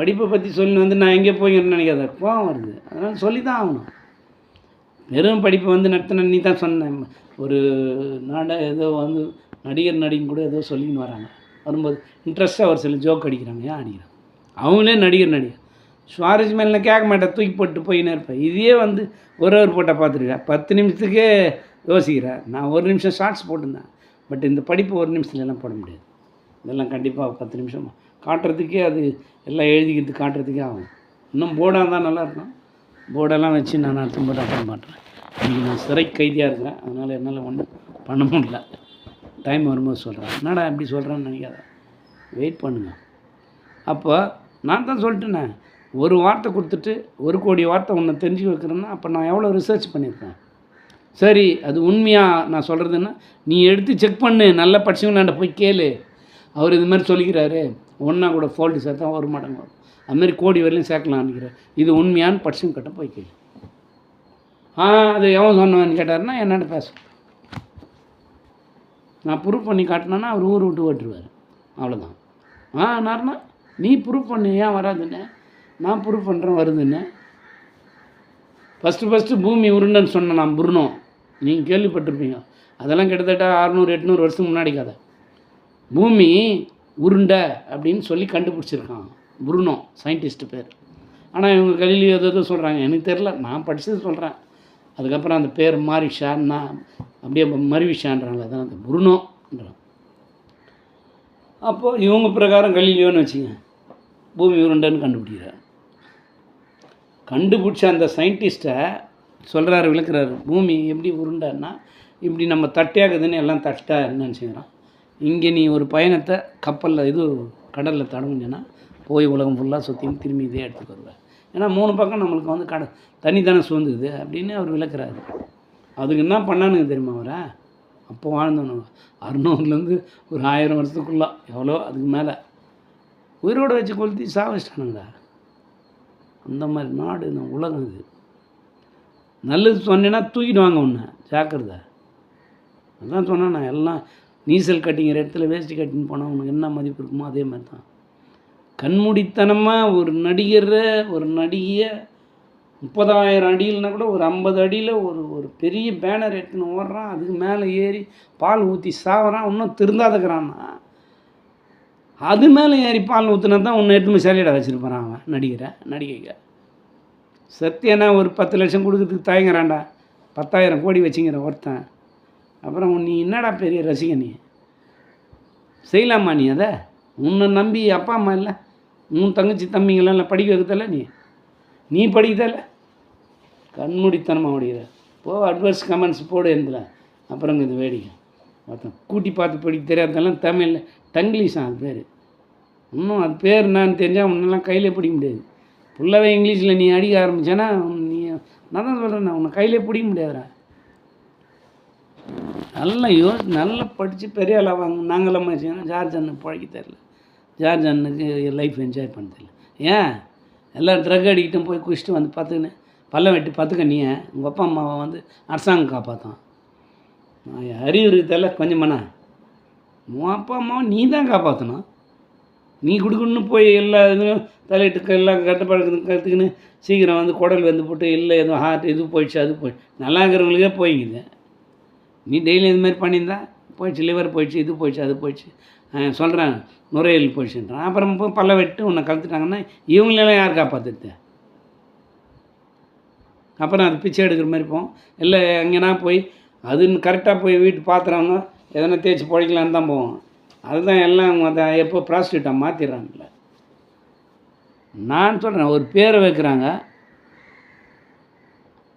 படிப்பை பற்றி சொல்லி வந்து நான் எங்கே போய்க்கிறேன்னு நினைக்காத. கோவம் வருது. அதனால் சொல்லி தான் ஆகணும். வெறும் படிப்பை வந்து நடத்தின நீ தான் சொன்னேன் ஒரு நாட ஏதோ வந்து நடிகர் நடிகன் கூட ஏதோ சொல்லின்னு வராங்க. வரும்போது இன்ட்ரெஸ்ட்டாக ஒரு சில ஜோக் அடிக்கிறாங்க. ஏன் அடிக்கிறாங்க? அவங்களே நடிகர் நடிகர். சுவாரஸ்யமாக நான் கேட்க மாட்டேன். தூக்கி போட்டு போயின்னு இருப்பேன். இதையே வந்து ஒரு ஒரு போட்டால் பார்த்துருக்கேன் பத்து நிமிஷத்துக்கே யோசிக்கிறேன் நான் ஒரு நிமிஷம் ஷார்ட்ஸ் போட்டிருந்தேன். பட் இந்த படிப்பு ஒரு நிமிஷத்துல எல்லாம் போட முடியாது. இதெல்லாம் கண்டிப்பாக பத்து நிமிஷம் காட்டுறதுக்கே அது எல்லாம் எழுதிக்கிறது காட்டுறதுக்கே ஆகும். இன்னும் போர்டாக இருந்தால் நல்லாயிருக்கும் போர்டெல்லாம் வச்சு நான் அடுத்த போட்டு அட்டன் பண்ணுறேன் இன்றைக்கி நான் சிறை கைதியாக இருக்கிறேன் அதனால் என்னால் ஒன்றும் பண்ண முடியல. டைம் வரும்போது சொல்கிறேன் என்னடா இப்படி சொல்கிறேன்னு நினைக்காத. வெயிட் பண்ணுங்கள் அப்போ நான் தான் சொல்லிட்டேனே. ஒரு வார்த்தை கொடுத்துட்டு ஒரு கோடி வார்த்தை உன்னை தெரிஞ்சு வைக்கிறேன்னா அப்போ நான் எவ்வளோ ரிசர்ச் பண்ணியிருப்பேன்? சரி அது உண்மையாக நான் சொல்கிறதுன்னா நீ எடுத்து செக் பண்ணு. நல்ல படிச்சவங்களாண்ட போய் கேளு. அவர் இது மாதிரி சொல்லிக்கிறாரு ஒன்றா கூட ஃபோல்டு சேர்த்தா ஒரு மடங்கு வரும் அதுமாரி கோடி வரையிலும் சேர்க்கலாம் இது உண்மையான பட்சம் கட்ட போய் கேள்வி ஆ அது எவன் சொன்னவன்னு கேட்டாருன்னா என்னென்னு பேச. நான் ப்ரூஃப் பண்ணி காட்டினேன்னா அவர் ஊர் விட்டு ஓட்டுருவார் அவ்வளோதான் ஆ நார்னா நீ ப்ரூஃப் பண்ணு ஏன் வராதுன்னு? நான் ப்ரூஃப் பண்ணுறேன் வருதுன்னு. ஃபஸ்ட்டு ஃபஸ்ட்டு பூமி உருண்டைன்னு சொன்னேன் நான் புருணம் நீங்கள் கேள்விப்பட்டிருப்பீங்க. அதெல்லாம் கிட்டத்தட்ட அறநூறு எட்நூறு வருஷத்துக்கு முன்னாடி கதை. பூமி உருண்டை அப்படின்னு சொல்லி கண்டுபிடிச்சிருக்கான். புருனோ சயின்டிஸ்ட்டு பேர். ஆனால் இவங்க கலிலியோ ஏதோ ஏதோ சொல்கிறாங்க எனக்கு தெரில நான் படித்தது சொல்கிறேன் அதுக்கப்புறம் அந்த பேர் மாரிஷான்னா அப்படியே மருவிஷான்றாங்களே அதான் அந்த புருனோன்றான் அப்போது இவங்க பிரகாரம் கலிலியோன்னு வச்சுங்க பூமி உருண்டைன்னு கண்டுபிடிக்கிறார். கண்டுபிடிச்ச அந்த சயின்டிஸ்ட்டை சொல்கிறாரு விளக்குறாரு. பூமி எப்படி உருண்டைன்னா இப்படி நம்ம தட்டையாகுதுன்னு எல்லாம் தட்டாக என்னன்னு செய்கிறான் இங்கே நீ ஒரு பயணத்தை கப்பலில் இது கடலில் தடவுனீன்னா போய் உலகம் ஃபுல்லாக சுற்றின்னு திரும்பி இதே எடுத்துக்கு வருவேன். ஏன்னா மூணு பக்கம் நம்மளுக்கு வந்து கட தண்ணி தானே சூழ்ந்துக்குது அப்படின்னு அவர் விளக்குறாரு. அதுக்கு என்ன பண்ணானுங்க தெரியுமா அவரை? அப்போ வாழ்ந்தவனுங்க அறுநூறுலேருந்து ஒரு ஆயிரம் வருஷத்துக்குள்ளே எவ்வளோ அதுக்கு மேலே. உயிரோடு வச்சு கொளுத்தி சாவிச்சிட்டானுங்க அந்த மாதிரி நாடு இந்த உலகம் இது. நல்லது சொன்னேன்னா தூக்கிடுவாங்க ஒன்று ஜாக்கிரதை. அதான் சொன்னேன் நான் எல்லாம் நீச்சல் கட்டிங்கிற இடத்துல வேஷ்டி கட்டின்னு போனால் உனக்கு என்ன மதிப்பு இருக்குமோ அதே மாதிரி தான். கண்மூடித்தனமாக ஒரு நடிகரை ஒரு நடிகையை முப்பதாயிரம் அடியில்னா கூட ஒரு ஐம்பது அடியில் ஒரு ஒரு பெரிய பேனர் எடுத்துன்னு ஓடுறான் அதுக்கு மேலே ஏறி பால் ஊற்றி சாவறான் இன்னும் திருந்தாதக்கிறான்னா அது மேலே ஏறி பால் ஊற்றினா தான் உன்னை எடுத்துன்னு சேலையிட வச்சுருப்பான் அவன் நடிகரை நடிகைங்க சத்தியனா ஒரு பத்து லட்சம் கொடுக்கறதுக்கு தயங்குறான்டா. பத்தாயிரம் கோடி வச்சுங்கிற ஒருத்தன். அப்புறம் நீ என்னடா பெரிய ரசிகன்? நீ செய்யலாமா நீ அதை? உன்னை நம்பி அப்பா அம்மா இல்லை? உன் தங்கச்சி தம்பிங்களாம் இல்லை படிக்க வைக்கதில்ல நீ? நீ படிக்கதில்ல கண்மூடித்தனமாக முடிகிற போ அட்வர்ஸ் கமெண்ட்ஸ் போடு எந்தில் அப்புறம் இது வேடிக்கை. பார்த்தோம் கூட்டி பார்த்து படிக்க தெரியாததெல்லாம் தமிழில். டங்கிலீஷான் அது பேர்? இன்னும் அது பேர் என்னன்னு தெரிஞ்சால் உன்னெல்லாம் கையிலே பிடிக்க முடியாது. ஃபுல்லாகவே இங்கிலீஷில் நீ அடிக்க ஆரம்பித்தேன்னா நீ நான் தான் சொல்கிறேன் உன்னை கையிலே பிடிக்க முடியாதுடா. நல்லா யோ நல்லா படித்து பெரிய ஆளாக வாங்க நாங்களாம் வச்சுக்கோங்க ஜார்ஜ் அண்ணன் பழகி தெரில. ஜார்ஜ் அண்ணனுக்கு லைஃப் என்ஜாய் பண்ண தெரியல. ஏன்? எல்லாம் ட்ரக் அடிக்கிட்டும் போய் குடிச்சிட்டு வந்து பார்த்துக்கின்னு பல்ல வெட்டி பார்த்துக்க நீ உங்கள் அப்பா அம்மாவை வந்து அரசாங்கம் காப்பாற்றான் அறிவு இருக்குதல்ல கொஞ்சமாண்ணா உன் அப்பா அம்மாவை நீ தான் காப்பாற்றணும் நீ கொடுக்கணுன்னு போய் எல்லா இதுவும் தலையிட்டு எல்லாம் கட்டுப்பாடு கற்றுக்கின்னு சீக்கிரம் வந்து குடல் வந்து போட்டு இல்லை எதுவும் ஹார்ட் இது போயிடுச்சு அது போய் நல்லா இருக்கிறவங்களுக்கே போய்ங்குது நீ டெய்லி இது மாதிரி பண்ணியிருந்தா போயிடுச்சு லிவர் போயிடுச்சு இது போயிடுச்சு அது போயிடுச்சு. சொல்கிறேன் நுரையீரல் போயிடுச்சுன்றான். அப்புறம் போய் பல்ல வெட்டு உன்னை கலத்துட்டாங்கன்னா இவங்களெல்லாம் யார் காப்பாற்றுறது அப்புறம் அது பிச்சை எடுக்கிற மாதிரி போவோம் இல்லை எங்கேனா போய் அதுன்னு கரெக்டாக போய் வீட்டு பாத்திரவங்க எதனா தேய்ச்சி பிழைக்கலான்னு தான் போவோம் அதுதான் எல்லாம் அதை எப்போ ப்ராஸ்டியூட்டாக மாற்றிடுறாங்கல்ல நான் சொல்கிறேன் ஒரு பேரை வைக்கிறாங்க.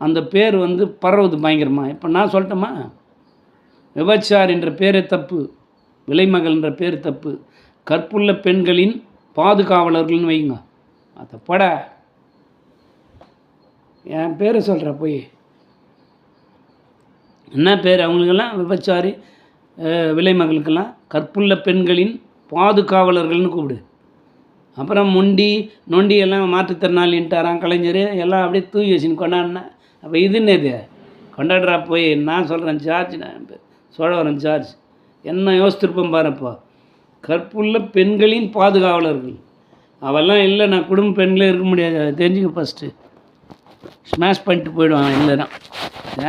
அந்த பேர் வந்து பரவுது பயங்கரமாக இப்போ நான் சொல்லட்டுமா? விபச்சார் என்ற பேரே தப்பு விலைமகள்ன்ற பேர் தப்பு. கற்புள்ள பெண்களின் பாதுகாவலர்கள்னு வைங்க. அதை பட. என் பேரை சொல்கிற போய். என்ன பேர் அவங்களுக்கெல்லாம்? விபச்சாரி விலைமகளுக்கெல்லாம்? கற்புள்ள பெண்களின் பாதுகாவலர்கள்னு கூப்பிடு. அப்புறம் முண்டி நொண்டி எல்லாம் மாற்றுத்திறனாளின்ட்டாரான் கலைஞர். எல்லாம் அப்படியே தூக்கி வச்சுன்னு கொண்டாடினேன் அப்போ இது என்னது? கொண்டாடுறா போய் நான் சொல்கிறேன் சார்ஜ் நான் சோழவரம் சோழவரன் ஜார்ஜ் என்ன யோசித்திருப்பேன் பாருப்பா. கற்புள்ள பெண்களின் பாதுகாவலர்கள். அவெல்லாம் இல்லை நான் குடும்ப பெண்களே இருக்க முடியாது அதை தெரிஞ்சுக்க ஃபஸ்ட்டு ஸ்மாஷ் பண்ணிட்டு போயிடுவான் இல்லைனா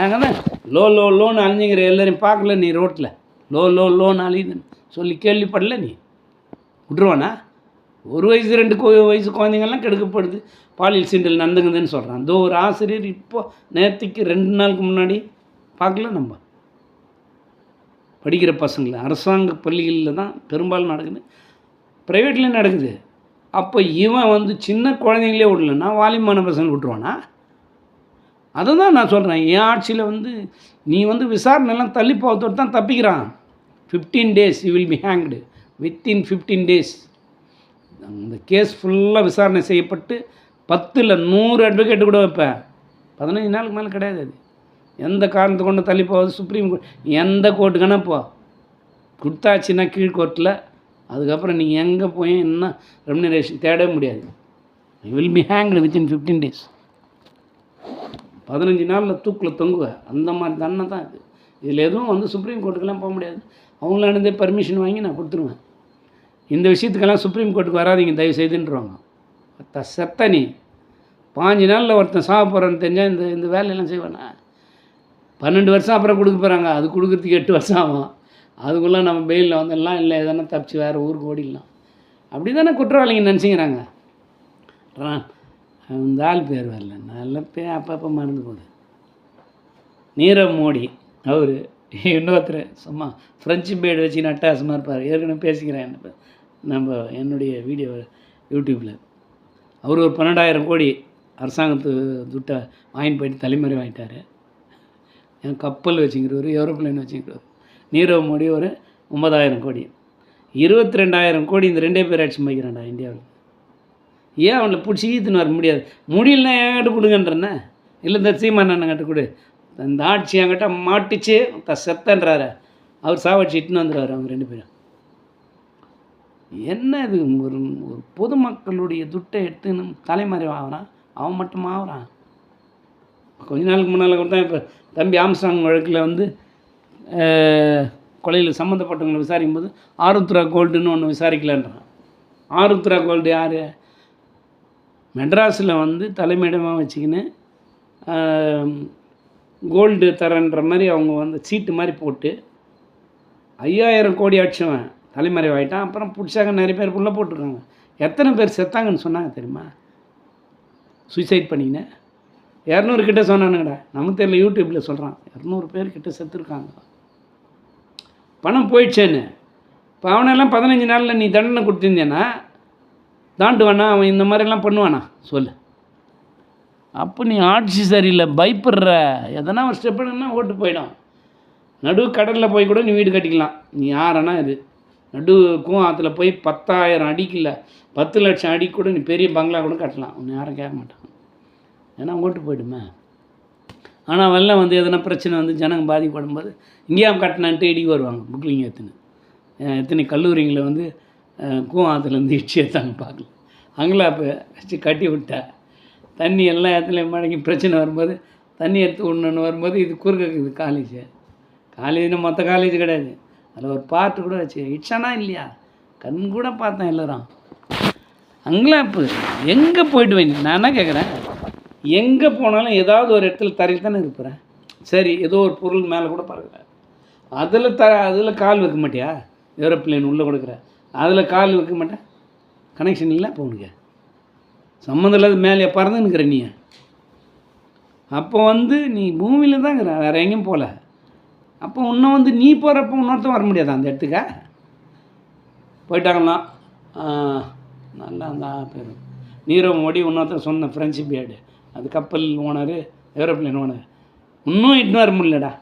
ஏங்கன்னா லோ லோ லோன்னு அழிஞ்சுங்கிற எல்லாரையும் பார்க்கல நீ ரோட்டில் லோ லோ லோன்னு அழியுதுன்னு சொல்லி கேள்விப்படல நீ? விட்ருவானா ஒரு வயசு ரெண்டு கோ வயசு குழந்தைங்கள்லாம் கெடுக்கப்படுது. பாலியல் சீண்டல் நடந்துங்குதுன்னு சொல்கிறான் அந்த ஒரு ஆசிரியர் இப்போ நேற்றுக்கு ரெண்டு நாளுக்கு முன்னாடி பார்க்கல நம்ம? படிக்கிற பசங்களை அரசாங்க பள்ளிகளில் தான் பெரும்பாலும் நடக்குது. ப்ரைவேட்லேயும் நடக்குது. அப்போ இவன் வந்து சின்ன குழந்தைங்களே விடலன்னா வாலிமான பசங்க விட்ருவானா அதை தான் நான் சொல்கிறேன் என் ஆட்சியில் வந்து நீ வந்து விசாரணைலாம் தள்ளி போகிறதோடு தான் தப்பிக்கிறான். Fifteen days you will be hanged within fifteen days அந்த கேஸ் ஃபுல்லாக விசாரணை செய்யப்பட்டு பத்தில் நூறு அட்வொகேட்டு கூட வைப்பேன். பதினஞ்சு நாளுக்கு மேலே கிடையாது அது. எந்த காரணத்தை கொண்டு தள்ளி போகாது? சுப்ரீம் கோர்ட் எந்த கோர்ட்டுக்கான போ. கொடுத்தாச்சுன்னா கீழ் கோர்ட்டில் அதுக்கப்புறம் நீங்கள் எங்கே போய் என்ன ரெமினரேஷன் தேடவே முடியாது. I will be hanged within fifteen days பதினஞ்சு நாளில் தூக்கில் தொங்குவ. அந்த மாதிரி தண்டனை தான் இது. இதில் எதுவும் வந்து சுப்ரீம் கோர்ட்டுக்கெல்லாம் போக முடியாது. அவங்களாண்டே பர்மிஷன் வாங்கி நான் கொடுத்துருவேன். இந்த விஷயத்துக்கெல்லாம் சுப்ரீம் கோர்ட்டுக்கு வராதீங்க தயவு செய்துன்றவாங்க த செத்த நீ பாஞ்சு நாளில் ஒருத்தன் சாக போகிறான்னு தெரிஞ்சால் இந்த இந்த வேலையெல்லாம் செய்வேனா? பன்னெண்டு வருஷம் அப்புறம் கொடுக்க போகிறாங்க அது கொடுக்குறதுக்கு எட்டு வருஷம் ஆகும். அதுக்குள்ளே நம்ம பெயிலில் வந்துடலாம் இல்லை எதனா தப்பிச்சு வேறு ஊருக்கு ஓடிடலாம். அப்படி தானே குற்றவாளிங்க நினச்சிக்கிறாங்க. இந்த ஆள் பேர் வரல. நல்ல பே அப்பப்போ மறந்து போகுது. நீரவ் மோடி அவர் இன்னொருத்தர் சும்மா ஃப்ரெஞ்சு பேடு வச்சு நட்டாசமாக இருப்பார். ஏற்கனவே பேசிக்கிறேன். என்ன நம்ம என்னுடைய வீடியோ யூடியூப்பில் அவர் ஒரு பன்னெண்டாயிரம் கோடி அரசாங்கத்து துட்டை வாங்கிட்டு போயிட்டு தலைமுறை வாங்கிட்டார். என் கப்பல் வச்சுக்கிறவர் ஏரோப்ளேன் வச்சுக்கிறவர் நீரவ் மோடி ஒரு ஒன்பதாயிரம் கோடி. இருபத்தி ரெண்டாயிரம் கோடி இந்த ரெண்டே பேர் ஆட்சி வைக்கிறான்டா இந்தியாவில் ஏன் அவனை பிடிச்சி ஈத்துன்னு வர முடியாது? முடியலன்னா என்கிட்ட கொடுங்கன்றண்ணே இல்லை இந்த சீமான் அண்ணங்கிட்ட கொடு. இந்த ஆட்சி என்கிட்ட மாட்டிச்சு த செத்தன்றாரு. அவர் சாவடிச்சு இட்டுன்னு வந்துடுவார் அவங்க ரெண்டு பேரும். என்ன இது? ஒரு ஒரு பொதுமக்களுடைய துட்டை எடுத்து தலைமறைவாகிறான் தலைமறை அவன் மட்டும் ஆகிறான்? கொஞ்ச நாளுக்கு முன்னால் கூட தான் இப்போ தம்பி ஆம்ஸ்டாங் வழக்கில் வந்து கொலையில் சம்மந்தப்பட்டவங்களை விசாரிக்கும் போது ஆருத்ரா கோல்டுன்னு ஒன்று விசாரிக்கலான்றான். ஆருத்ரா கோல்டு யார்? மெட்ராஸில் வந்து தலைமையிடமாக வச்சுக்கின்னு கோல்டு தரன்ற மாதிரி அவங்க வந்து சீட்டு மாதிரி போட்டு ஐயாயிரம் கோடி அடிச்சவன் தலைமறைவாயிட்டான். அப்புறம் பிடிச்சாங்க நிறைய பேர் உள்ளே போட்டிருக்காங்க. எத்தனை பேர் செத்தாங்கன்னு சொன்னாங்க தெரியுமா? சூசைட் பண்ணிக்கினேன். இரநூறு கிட்ட சொன்னானுங்கடா. நமக்கு தெரியல யூடியூப்பில் சொல்கிறான் இரநூறு பேர் கிட்டே செத்துருக்காங்க. பணம் போயிடுச்சேன்னு. இப்போ அவனெல்லாம் பதினஞ்சு நாளில் நீ தண்டனை கொடுத்துருந்தேன்னா தாண்டுவானா? அவன் இந்த மாதிரிலாம் பண்ணுவானா? சொல்லு. அப்போ நீ ஆட்சி சரியில்லை பயப்படுற. எதனா ஒரு ஸ்டெப் ஓட்டு போயிடும். நடு கடலில் போய் கூட நீ வீடு கட்டிக்கலாம். நீ யாரனா இது நடுக்கும் ஆற்றுல போய் பத்தாயிரம் அடிக்கல பத்து லட்சம் அடி கூட நீ பெரிய பங்களா கூட கட்டலாம். உன்னை யாரும் கேட்க மாட்டான். ஏன்னா ஓட்டு போயிடுமே. ஆனால் வெள்ளம் வந்து எதனா பிரச்சனை வந்து ஜனங்க பாதிப்படும்போது இங்கேயும் கட்டினான்ட்டு இடிக்கு வருவாங்க புக்லிங் எத்தனை எத்தனை கல்லூரிங்களை வந்து கூவாத்துலேருந்து இடிச்சு எடுத்தாங்க பார்க்கல. அங்கெல்லாம் அப்போ வச்சு கட்டி விட்டா. தண்ணி எல்லா இடத்துலையும் மடங்கி பிரச்சனை வரும்போது தண்ணி எடுத்து விடணுன்னு வரும்போது இது குறுக்க காலேஜு காலேஜ். காலேஜ்னு மற்ற காலேஜ் கிடையாது. அதில் ஒரு பாட்டு கூட வச்சு இட்ஸானா இல்லையா? கண் கூட பார்த்தேன் எல்லாரும். அங்கெல்லாம் இப்போ எங்கே போயிட்டு வை நான் என்ன கேட்குறேன் எங்கே போனாலும் ஏதாவது ஒரு இடத்துல தரையில் தானே இருப்பேன் சரி ஏதோ ஒரு பொருள் மேலே கூட பறக்குறேன் அதில் த அதில் கால் வைக்க மாட்டியா? ஏரோப்ளேன் உள்ளே கொடுக்குற. அதில் கால் வைக்க மாட்டேன். கனெக்ஷன் இல்லை இப்போ உனக்கு. சம்மந்தம் இல்லாத மேலே பறந்துன்னுக்கிற நீ. அப்போ வந்து நீ பூமியில் தான் இருக்கிற வேறு எங்கேயும் போகல அப்போ இன்னும் வந்து நீ போகிறப்ப இன்னொருத்தன் வர முடியாதா அந்த இடத்துக்க? போயிட்டாங்களாம் நல்லா அந்த பேர் நீரவ் மோடி இன்னொருத்தர் சொன்ன ஃப்ரெண்ட்ஷிப் பேடு அது கப்பல் ஓனர் ஏரோப்ளைன் ஓனர் இன்னும் இட்னு வர முடியலடா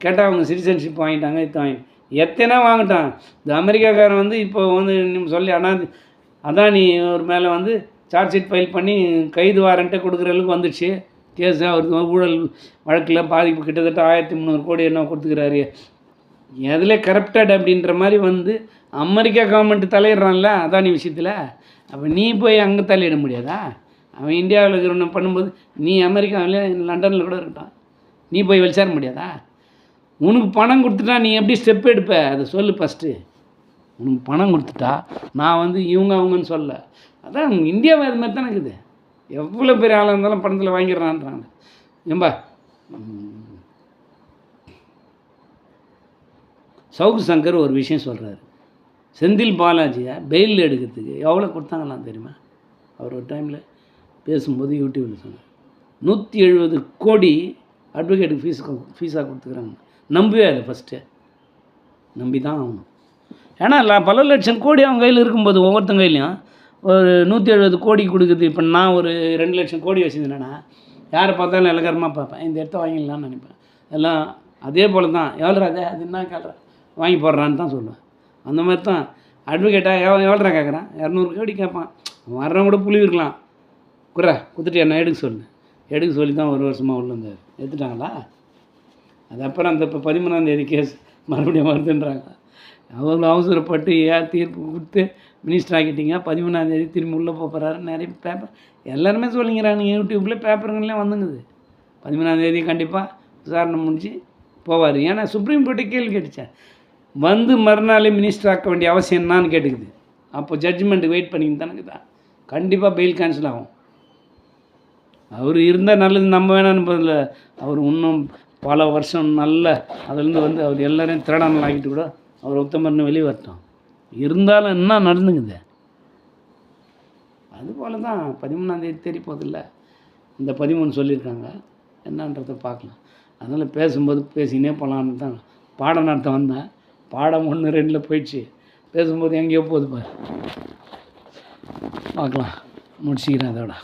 கேட்டால் அவங்க சிட்டிசன்ஷிப் வாங்கிட்டாங்க இது வாங்கி. எத்தனை வாங்கிட்டான். இந்த அமெரிக்காக்காரன் வந்து இப்போ வந்து நீ சொல்லி ஆனால் நீ ஒரு மேலே வந்து சார்ஜ் ஷீட் ஃபைல் பண்ணி கைது வாரண்ட்டை கொடுக்குற அளவுக்கு வந்துடுச்சு. கேஸ் அவர் ஊழல் வழக்கில் பாதிப்பு கிட்டத்தட்ட ஆயிரத்தி முந்நூறு கோடி என்ன கொடுத்துக்கிறாரு. எதில் கரப்டட் அப்படின்ற மாதிரி வந்து அமெரிக்கா கவர்மெண்ட் தலையிடுறான்ல அதானி விஷயத்தில். அப்போ நீ போய் அங்கே தலையிட முடியாதா? அவன் இந்தியாவில் இருக்கிறவன பண்ணும்போது நீ அமெரிக்காவில் லண்டனில் கூட இருக்கட்டும். நீ போய் வெளிச்சார முடியாதா? உனக்கு பணம் கொடுத்துட்டா நீ எப்படி ஸ்டெப் எடுப்ப? அதை சொல்லு ஃபஸ்ட்டு உனக்கு பணம் கொடுத்துட்டா நான் வந்து இவங்க அவங்கன்னு சொல்ல. அதான் இந்தியாவை அது மாதிரி தானே இருக்குது. எவ்வளோ பெரிய ஆளாக இருந்தாலும் பணத்தில் வாங்கிடுறான்றாங்க. ஏம்பா? சவுக்கு சங்கர் ஒரு விஷயம் சொல்கிறாரு செந்தில் பாலாஜியை பெயில் எடுக்கிறதுக்கு எவ்வளோ கொடுத்தாங்களாம் தெரியுமா? அவர் ஒரு டைமில் பேசும்போது யூடியூப்பில் சொன்னேன். நூற்றி எழுபது கோடி அட்வொகேட்டுக்கு ஃபீஸ் ஃபீஸாக கொடுத்துக்கிறாங்க. நம்பவே அது ஃபஸ்ட்டு நம்பி தான் ஆகணும். ஏன்னா பல லட்சம் கோடி அவங்க கையில் இருக்கும்போது ஒவ்வொருத்தங்க கையிலையும் ஒரு நூற்றி எழுபது கோடி கொடுக்குது. இப்போ நான் ஒரு ரெண்டு லட்சம் கோடி வச்சுருந்தேன்னா யாரை பார்த்தாலும் இலக்கரமாக பார்ப்பேன். இந்த இடத்த வாங்கிடலாம்னு நினைப்பேன். எல்லாம் அதே போல் தான் எவ்வளோ அதே? அது என்ன கேட்குற வாங்கி போடுறான்னு தான் சொல்லுவேன். அந்த மாதிரி தான் அட்வொகேட்டாக எவ்வளோ எவ்வளோ கேட்குறான்? இரநூறு கோடி கேட்பான். வர்றவன் கூட புளி இருக்கலாம். குறா குத்துட்டு என்ன எடுக்க சொல்லு. எடுக்க சொல்லி தான் ஒரு வருஷமாக உள்ள இருந்தார் எடுத்துட்டாங்களா? அது அப்புறம் அந்த இப்போ பதிமூணாம் தேதி கேஸ் மறுபடியும் வருதுன்றாங்க. அவ்வளோ அவசரப்பட்டு ஏன் தீர்ப்பு கொடுத்து மினிஸ்டர் ஆக்கிட்டீங்க? பதிமூணாம் தேதி திரும்பி உள்ளே போகிறாரு நிறைய பேப்பர் எல்லாருமே சொல்லிங்கிறாங்க யூடியூப்பில் பேப்பருங்கள்லாம் வந்துங்குது. பதிமூணாம் தேதி கண்டிப்பாக விசாரணை முடிஞ்சு போவார். ஏன்னா சுப்ரீம் கோர்ட்டு கேள்வி கேட்டுச்சேன் வந்து மறுநாளே மினிஸ்டர் ஆக்க வேண்டிய அவசியம் என்னான்னு கேட்டுக்குது. அப்போ ஜட்ஜ்மெண்ட்டுக்கு வெயிட் பண்ணிக்கிட்டு தானே தான் கண்டிப்பாக பெயில் கேன்சல் ஆகும். அவர் இருந்தால் நல்லது நம்ம வேணான்னு பதில். அவர் இன்னும் பல வருஷம் நல்ல அதுலேருந்து வந்து அவர் எல்லோரையும் திருடாமல் ஆகிட்டு கூட அவர் உத்தமர்னு வெளியே வரட்டும். இருந்தாலும் என்ன நடந்துங்குது அதுபோல தான் பதிமூணாந்தேதி தெரிய போதில்ல இந்த பதிமூணு சொல்லியிருக்காங்க. என்னன்றதை பார்க்கலாம். அதனால் பேசும்போது பேசினே போகலான்னு தான் பாடம் நடத்த வந்தேன். பாடம் ஒன்று ரெண்டில் போயிடுச்சு. பேசும்போது எங்கேயோ போகுது பாரு. பார்க்கலாம். முடிச்சுக்கிறேன் அதோட.